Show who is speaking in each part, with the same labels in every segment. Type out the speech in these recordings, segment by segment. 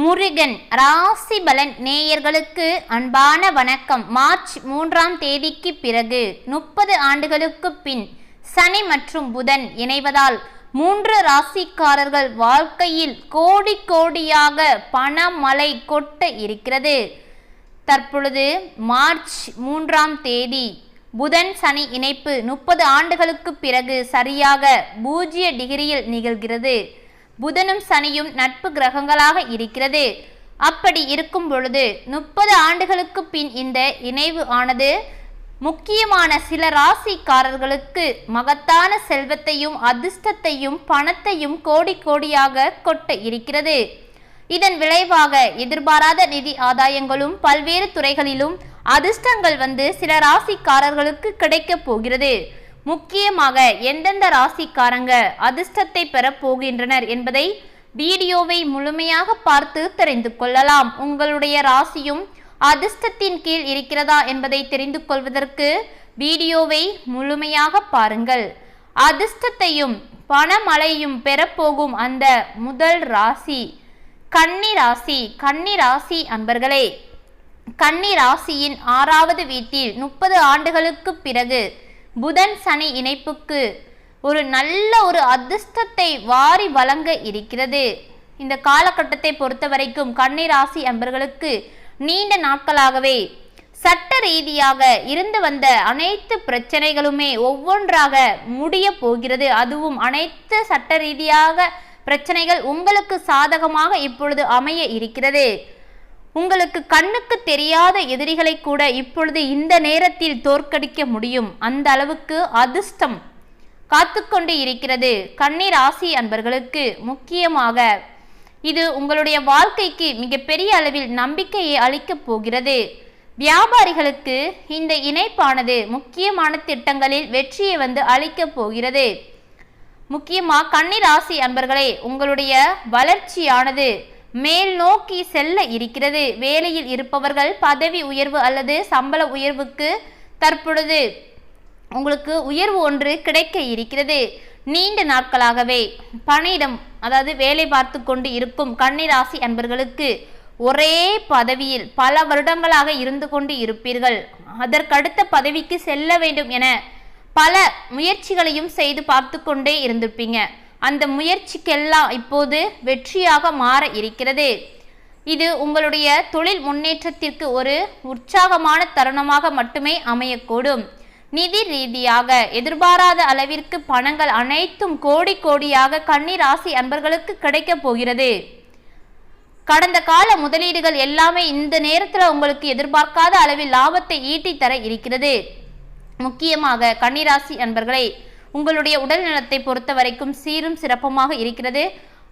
Speaker 1: முருகன் ராசிபலன் நேயர்களுக்கு அன்பான வணக்கம். மார்ச் மூன்றாம் தேதிக்கு பிறகு முப்பது ஆண்டுகளுக்கு பின் சனி மற்றும் புதன் இணைவதால் மூன்று ராசிக்காரர்கள் வாழ்க்கையில் கோடி கோடியாக பணமலை கொட்ட இருக்கிறது. தற்பொழுது மார்ச் மூன்றாம் தேதி புதன் சனி இணைப்பு முப்பது ஆண்டுகளுக்கு பிறகு சரியாக பூஜ்ய டிகிரியில் நிகழ்கிறது. புதனும் சனியும் நட்பு கிரகங்களாக இருக்கிறது. அப்படி இருக்கும் பொழுது முப்பது ஆண்டுகளுக்கு பின் இந்த இணைவு ஆனது முக்கியமான சில ராசிக்காரர்களுக்கு மகத்தான செல்வத்தையும் அதிர்ஷ்டத்தையும் பணத்தையும் கோடி கோடியாக கொட்ட இருக்கிறது. இதன் விளைவாக எதிர்பாராத நிதி ஆதாயங்களும் பல்வேறு துறைகளிலும் அதிர்ஷ்டங்கள் வந்து சில ராசிக்காரர்களுக்கு கிடைக்கப் போகிறது. முக்கியமாக எந்தெந்த ராசிக்காரங்க அதிர்ஷ்டத்தை பெறப் போகின்றனர் என்பதை வீடியோவை முழுமையாக பார்த்து தெரிந்து கொள்ளலாம். உங்களுடைய ராசியும் அதிர்ஷ்டத்தின் கீழ் இருக்கிறதா என்பதை தெரிந்து கொள்வதற்கு வீடியோவை முழுமையாக பாருங்கள். அதிர்ஷ்டத்தையும் பணமழையும் பெறப்போகும் அந்த முதல் ராசி கன்னி ராசி. கன்னி ராசி அன்பர்களே கன்னி ராசியின் ஆறாவது வீட்டில் முப்பது ஆண்டுகளுக்கு பிறகு புதன் சனி இணைப்புக்கு ஒரு நல்ல ஒரு அதிர்ஷ்டத்தை வாரி வழங்க இருக்கிறது. இந்த காலகட்டத்தை பொறுத்த வரைக்கும் கண்ணீர் ராசி அன்பர்களுக்கு நீண்ட நாட்களாகவே சட்ட ரீதியாக இருந்து வந்த அனைத்து பிரச்சனைகளுமே ஒவ்வொன்றாக முடிய போகிறது. அதுவும் அனைத்து சட்ட ரீதியாக பிரச்சனைகள் உங்களுக்கு சாதகமாக இப்பொழுது அமைய இருக்கிறது. உங்களுக்கு கண்ணுக்கு தெரியாத எதிரிகளை கூட இப்பொழுது இந்த நேரத்தில் தோற்கடிக்க முடியும். அந்த அளவுக்கு அதிர்ஷ்டம் காத்துக்கொண்டு இருக்கிறது. கண்ணீர் ராசி அன்பர்களுக்கு முக்கியமாக இது உங்களுடைய வாழ்க்கைக்கு மிகப்பெரிய அளவில் நம்பிக்கையை அளிக்கப் போகிறது. வியாபாரிகளுக்கு இந்த இணைப்பானது முக்கியமான திட்டங்களில் வெற்றியை வந்து அளிக்கப் போகிறது. முக்கியமாக கன்னி ராசி அன்பர்களே உங்களுடைய வளர்ச்சியானது மேல் நோக்கி செல்ல இருக்கிறது. வேலையில் இருப்பவர்கள் பதவி உயர்வு அல்லது சம்பள உயர்வுக்கு தற்பொழுது உங்களுக்கு உயர்வு ஒன்று கிடைக்க இருக்கிறது. நீண்ட நாட்களாகவே பணியிடம் அதாவது வேலை பார்த்து கொண்டு இருக்கும் கன்னிராசி அன்பர்களுக்கு ஒரே பதவியில் பல வருடங்களாக இருந்து கொண்டு இருப்பீர்கள். அதற்கடுத்த பதவிக்கு செல்ல வேண்டும் என பல முயற்சிகளையும் செய்து பார்த்து கொண்டே இருந்திருப்பீங்க. அந்த முயற்சிக்கெல்லாம் இப்போது வெற்றியாக மாற இருக்கிறது. இது உங்களுடைய தொழில் முன்னேற்றத்திற்கு ஒரு உற்சாகமான தருணமாக மட்டுமே அமையக்கூடும். நிதி ரீதியாக எதிர்பாராத அளவிற்கு பணங்கள் அனைத்தும் கோடி கோடியாக கண்ணீர் ராசி அன்பர்களுக்கு கிடைக்கப் போகிறது. கடந்த கால முதலீடுகள் எல்லாமே இந்த நேரத்தில் உங்களுக்கு எதிர்பார்க்காத அளவில் லாபத்தை ஈட்டி தர இருக்கிறது. முக்கியமாக கன்னிராசி அன்பர்களை உங்களுடைய உடல் நலத்தை பொறுத்த வரைக்கும் சீரும் சிறப்புமாக இருக்கிறது.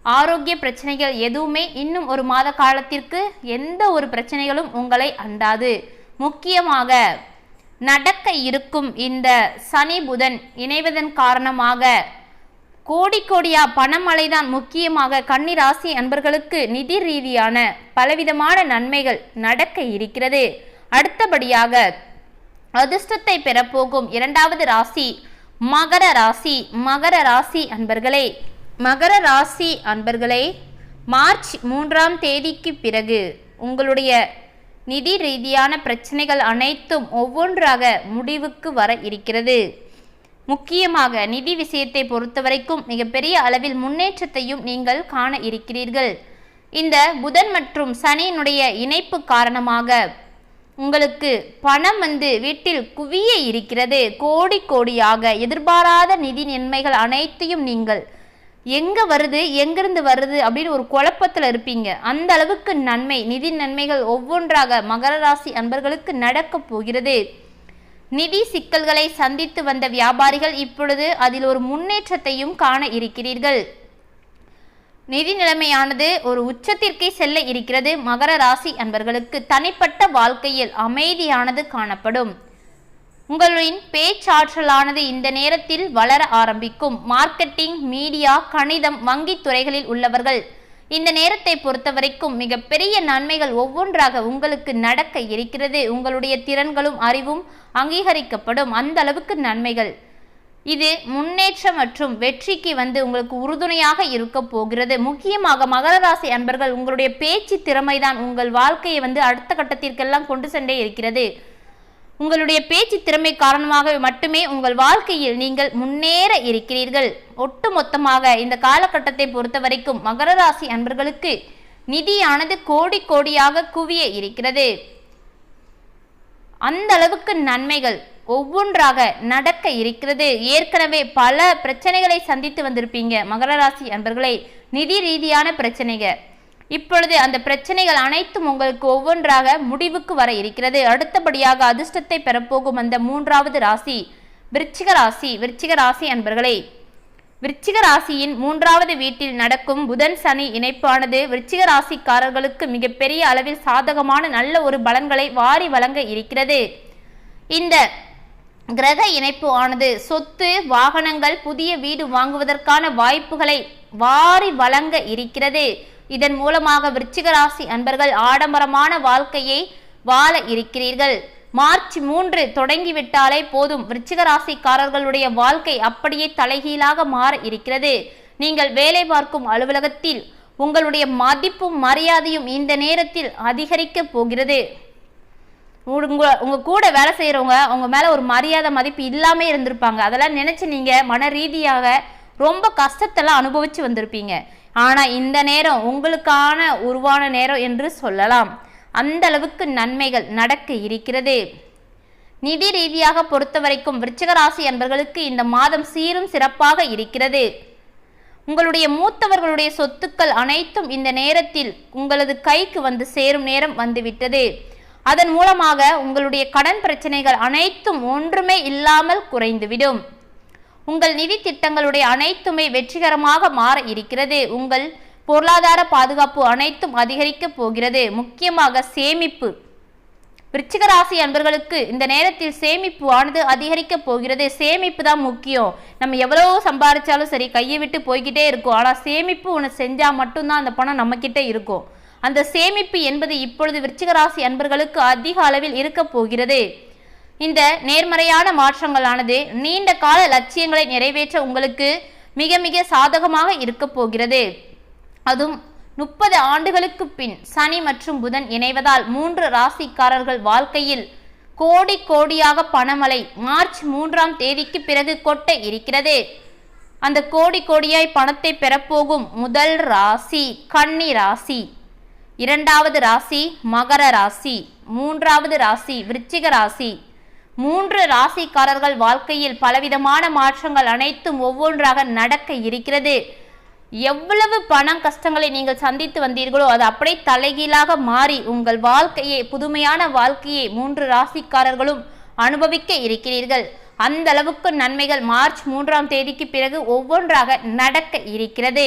Speaker 1: ஆரோக்கிய பிரச்சனைகள் எதுவுமே இன்னும் ஒரு மாத காலத்திற்கு எந்த ஒரு பிரச்சனைகளும் உங்களை அண்டாது. முக்கியமாக நடக்க இருக்கும் இந்த சனி புதன் இணைவதன் காரணமாக கோடி கோடியா பணமழைதான் முக்கியமாக கன்னிராசி அன்பர்களுக்கு நிதி ரீதியான பலவிதமான நன்மைகள் நடக்க இருக்கிறது. அடுத்தபடியாக அதிர்ஷ்டத்தை பெறப்போகும் இரண்டாவது ராசி மகர ராசி மகர ராசி அன்பர்களே மகர ராசி அன்பர்களே மார்ச் மூன்றாம் தேதிக்கு பிறகு உங்களுடைய நிதி ரீதியான பிரச்சனைகள் அனைத்தும் ஒவ்வொன்றாக முடிவுக்கு வர இருக்கிறது. முக்கியமாக நிதி விஷயத்தை பொறுத்தவரைக்கும் மிகப்பெரிய அளவில் முன்னேற்றத்தையும் நீங்கள் காண இருக்கிறீர்கள். இந்த புதன் மற்றும் சனியினுடைய இணைப்பு காரணமாக உங்களுக்கு பணம் வந்து வீட்டில் குவிய இருக்கிறது. கோடி கோடியாக எதிர்பாராத நிதி நன்மைகள் அனைத்தையும் நீங்கள் எங்க வருது எங்கிருந்து வருது அப்படின்னு ஒரு குழப்பத்தில் இருப்பீங்க. அந்த அளவுக்கு நன்மை நிதி நன்மைகள் ஒவ்வொன்றாக மகர ராசி அன்பர்களுக்கு நடக்கப் போகிறது. நிதி சிக்கல்களை சந்தித்து வந்த வியாபாரிகள் இப்பொழுது அதில் ஒரு முன்னேற்றத்தையும் காண இருக்கிறீர்கள். நிதி நிலைமையானது ஒரு உச்சத்திற்கே செல்ல இருக்கிறது மகர ராசி அன்பர்களுக்கு. தனிப்பட்ட வாழ்க்கையில் அமைதியானது காணப்படும். உங்களின் பேச்சாற்றலானது இந்த நேரத்தில் வளர ஆரம்பிக்கும். மார்க்கெட்டிங் மீடியா கணிதம் வங்கி துறைகளில் உள்ளவர்கள் இந்த நேரத்தை பொறுத்தவரைக்கும் மிகப்பெரிய நன்மைகள் ஒவ்வொன்றாக உங்களுக்கு நடக்க இருக்கிறது. உங்களுடைய திறன்களும் அறிவும் அங்கீகரிக்கப்படும். அந்த அளவுக்கு நன்மைகள். இது முன்னேற்றம் மற்றும் வெற்றிக்கு வந்து உங்களுக்கு உறுதுணையாக இருக்க போகிறது. முக்கியமாக மகர ராசி அன்பர்கள் உங்களுடைய பேச்சு திறமைதான். உங்கள் வாழ்க்கையை வந்து அடுத்த கட்டத்திற்கெல்லாம் கொண்டு சென்றே இருக்கிறது. உங்களுடைய பேச்சு திறமை காரணமாக மட்டுமே உங்கள் வாழ்க்கையில் நீங்கள் முன்னேற இருக்கிறீர்கள். ஒட்டுமொத்தமாக இந்த காலகட்டத்தை பொறுத்த வரைக்கும் மகர ராசி அன்பர்களுக்கு நிதியானது கோடி கோடியாக குவிய இருக்கிறது. அந்த அளவுக்கு நன்மைகள் ஒவ்வொன்றாக நடக்க இருக்கிறது. ஏற்கனவே பல பிரச்சனைகளை சந்தித்து வந்திருப்பீங்க மகர ராசி அன்பர்களை. நிதி ரீதியான பிரச்சனைகள். இப்பொழுது அந்த பிரச்சனைகள் அனைத்தும் உங்களுக்கு ஒவ்வொன்றாக முடிவுக்கு வர இருக்கிறது. அடுத்தபடியாக அதிர்ஷ்டத்தை பெறப்போகும் அந்த மூன்றாவது ராசி விருச்சிக ராசி விருச்சிக ராசி அன்பர்களே. விருச்சிக ராசியின் மூன்றாவது வீட்டில் நடக்கும் புதன் சனி இணைப்பானது விருச்சிக ராசிக்காரர்களுக்கு மிகப்பெரிய அளவில் சாதகமான நல்ல ஒரு பலன்களை வாரி வழங்க இருக்கிறது. இந்த கிரக இணைப்பு ஆனது சொத்து வாகனங்கள் புதிய வீடு வாங்குவதற்கான வாய்ப்புகளை வாரி வழங்க இருக்கிறது. இதன் மூலமாக விருச்சிக ராசி அன்பர்கள் ஆடம்பரமான வாழ்க்கையை வாழ இருக்கிறீர்கள். மார்ச் மூன்று தொடங்கிவிட்டாலே போதும். விருச்சிக ராசிக்காரர்களுடைய வாழ்க்கை அப்படியே தலைகீழாக மாற இருக்கிறது. நீங்கள் வேலை பார்க்கும் அலுவலகத்தில் உங்களுடைய மதிப்பும் மரியாதையும் இந்த நேரத்தில் அதிகரிக்கப் போகிறது. உங்க உங்க கூட வேலை செய்கிறவங்க உங்கள் மேலே ஒரு மரியாதை மதிப்பு இல்லாமல் இருந்திருப்பாங்க. அதெல்லாம் நினச்சி நீங்கள் மன ரீதியாக ரொம்ப கஷ்டத்தெல்லாம் அனுபவித்து வந்திருப்பீங்க. ஆனால் இந்த நேரம் உங்களுக்கான உருவான நேரம் என்று சொல்லலாம். அந்த அளவுக்கு நன்மைகள் நடக்க இருக்கிறது. நிதி ரீதியாக பொறுத்த வரைக்கும் விருச்சிகராசி என்பர்களுக்கு இந்த மாதம் சீரும் சிறப்பாக இருக்கிறது. உங்களுடைய மூத்தவர்களுடைய சொத்துக்கள் அனைத்தும் இந்த நேரத்தில் உங்களது கைக்கு வந்து சேரும் நேரம் வந்துவிட்டது அதன் மூலமாக உங்களுடைய கடன் பிரச்சனைகள் அனைத்தும் ஒன்றுமே இல்லாமல் குறைந்துவிடும். உங்கள் நிதி திட்டங்களுடைய அனைத்துமே வெற்றிகரமாக மாற இருக்கிறது. உங்கள் பொருளாதார பாதுகாப்பு அனைத்தும் அதிகரிக்கப் போகிறது. முக்கியமாக சேமிப்பு. விருச்சிக ராசி அன்பர்களுக்கு இந்த நேரத்தில் சேமிப்பு ஆனது அதிகரிக்க போகிறது. சேமிப்பு தான் முக்கியம். நம்ம எவ்வளோ சம்பாதிச்சாலும் சரி கையை விட்டு போய்கிட்டே இருக்கும். ஆனால் சேமிப்பு ஒன்று செஞ்சால் மட்டும்தான் அந்த பணம் நம்மக்கிட்ட இருக்கும். அந்த சேமிப்பு என்பது இப்பொழுது விருச்சிக ராசி அன்பர்களுக்கு அதிக அளவில் இருக்கப் போகிறது. இந்த நேர்மறையான மாற்றங்களானது நீண்ட கால லட்சியங்களை நிறைவேற்ற உங்களுக்கு மிக மிக சாதகமாக இருக்க போகிறது. அதுவும் முப்பது ஆண்டுகளுக்கு பின் சனி மற்றும் புதன் இணைவதால் மூன்று ராசிக்காரர்கள் வாழ்க்கையில் கோடி கோடியாக பணமழை மார்ச் மூன்றாம் தேதிக்கு பிறகு கொட்ட இருக்கிறது. அந்த கோடி கோடியாய் பணத்தை பெறப்போகும் முதல் ராசி கன்னி ராசி. இரண்டாவது ராசி மகர ராசி மூன்றாவது ராசி விருச்சிக ராசி. மூன்று ராசிக்காரர்கள் வாழ்க்கையில் பலவிதமான மாற்றங்கள் அனைத்தும் ஒவ்வொன்றாக நடக்க இருக்கிறது. எவ்வளவு பணம் கஷ்டங்களை நீங்கள் சந்தித்து வந்தீர்களோ அது அப்படியே தலைகீழாக மாறி உங்கள் வாழ்க்கையை புதுமையான வாழ்க்கையை மூன்று ராசிக்காரர்களும் அனுபவிக்க இருக்கிறீர்கள். அந்த அளவுக்கு நன்மைகள் மார்ச் மூன்றாம் தேதிக்கு பிறகு ஒவ்வொன்றாக நடக்க இருக்கிறது.